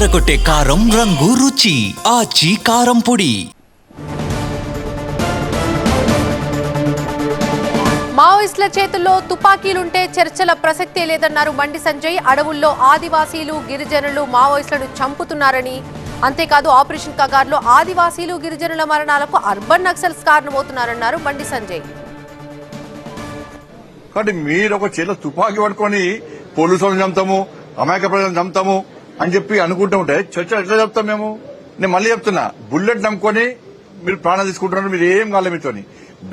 అదరగొట్టే కారం రంగు రుచి. ఆచి కారం పొడి. మావోయిస్టుల చేతుల్లో తుపాకీలుంటే చర్చల ప్రసక్తే లేదన్నారు బండి సంజయ్. అడవుల్లో ఆదివాసీలు గిరిజనులు మావోయిస్టులను చంపుతున్నారని. అంతేకాదు ఆపరేషన్ కగార్లో ఆదివాసీలు గిరిజనుల మరణాలకు అర్బన్ నక్సల్స్ కారణమవుతున్నారన్నారు బండి సంజయ్. కాబట్టి మీరు ఒక చేతిలో తుపాకీ పట్టుకొని పోలీసులను చంపుతాము అమాయక ప్రజలను చంపుతాము అని చెప్పి అనుకుంటూ ఉంటే చర్చ ఎట్లా చెప్తాం మేము? నేను మళ్ళీ చెప్తున్నా బుల్లెట్ నమ్ముకొని మీరు ప్రాణం తీసుకుంటున్నారు మీరు ఏం కాలే మీతో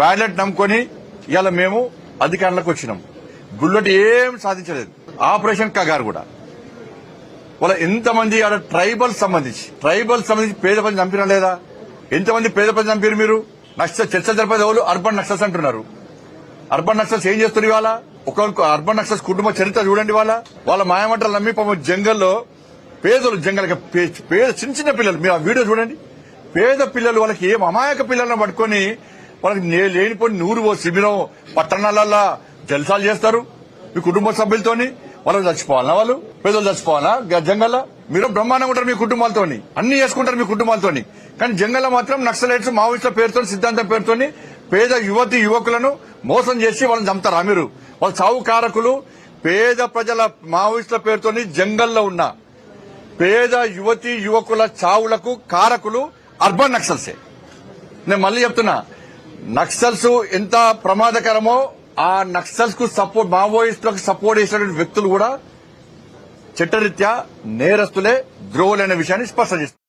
బ్యాలెట్ నమ్ముకొని ఇవాళ మేము అధికారంలోకి వచ్చినాం. బుల్లెట్ ఏం సాధించలేదు. ఆపరేషన్ కగారు కూడా. వాళ్ళ ఎంతమంది ఆడ ట్రైబల్ సంబంధించి ట్రైబల్ సంబంధించి పేద ప్రజలు చంపినా లేదా? ఎంతమంది పేద ప్రజలు చంపారు మీరు? నష్ట చర్చ జరిపేది ఎవరు? అర్బన్ నక్సల్స్ అంటున్నారు. అర్బన్ నక్సల్స్ ఏం చేస్తున్నారు ఇవాళ? ఒక అర్బన్ నక్సల్స్ కుటుంబ చరిత్ర చూడండి వాళ్ళ వాళ్ళ మాయమంటలు నమ్మి పాపం జంగల్లో పేదలు జంగల్ పేద చిన్న చిన్న పిల్లలు. మీరు ఆ వీడియో చూడండి. పేద పిల్లలు వాళ్ళకి ఏం అమాయక పిల్లలను పట్టుకొని వాళ్ళకి లేనిపోయి నూరు ఓ శిబిరం పట్టణాలల్లో జల్సాలు చేస్తారు. మీ కుటుంబ సభ్యులతోని వాళ్ళు చచ్చిపోవాలా వాళ్ళు? పేదలు చచ్చిపోవాలా? గ- జంగల్లో? మీరు బ్రహ్మాండంగా ఉంటారు మీ కుటుంబాలతోని. అన్ని చేసుకుంటారు మీ కుటుంబాలతోని. కానీ జంగల్లో మాత్రం నక్సలైట్స్ మావోయిస్టుల పేరుతో సిద్ధాంతం పేరుతోని పేద యువతి యువకులను మోసం చేసి వాళ్ళని చంపుతారా మీరు? వాళ్ళ చావు కారకులు పేద ప్రజల మావోయిస్టుల పేరుతోని జంగల్లో ఉన్న పేద యువతి యువకుల చావులకు కారకులు అర్బన్ నక్సల్సే. నేను మళ్ళీ చెప్తున్నా నక్సల్స్ ఎంత ప్రమాదకరమో ఆ నక్సల్స్కు సపోర్ట్ మావోయిస్టులకు సపోర్ట్ చేసినటువంటి వ్యక్తులు కూడా చట్టరీత్యా నేరస్తులే ద్రోవులైన విషయాన్ని స్పష్టం చేస్తారు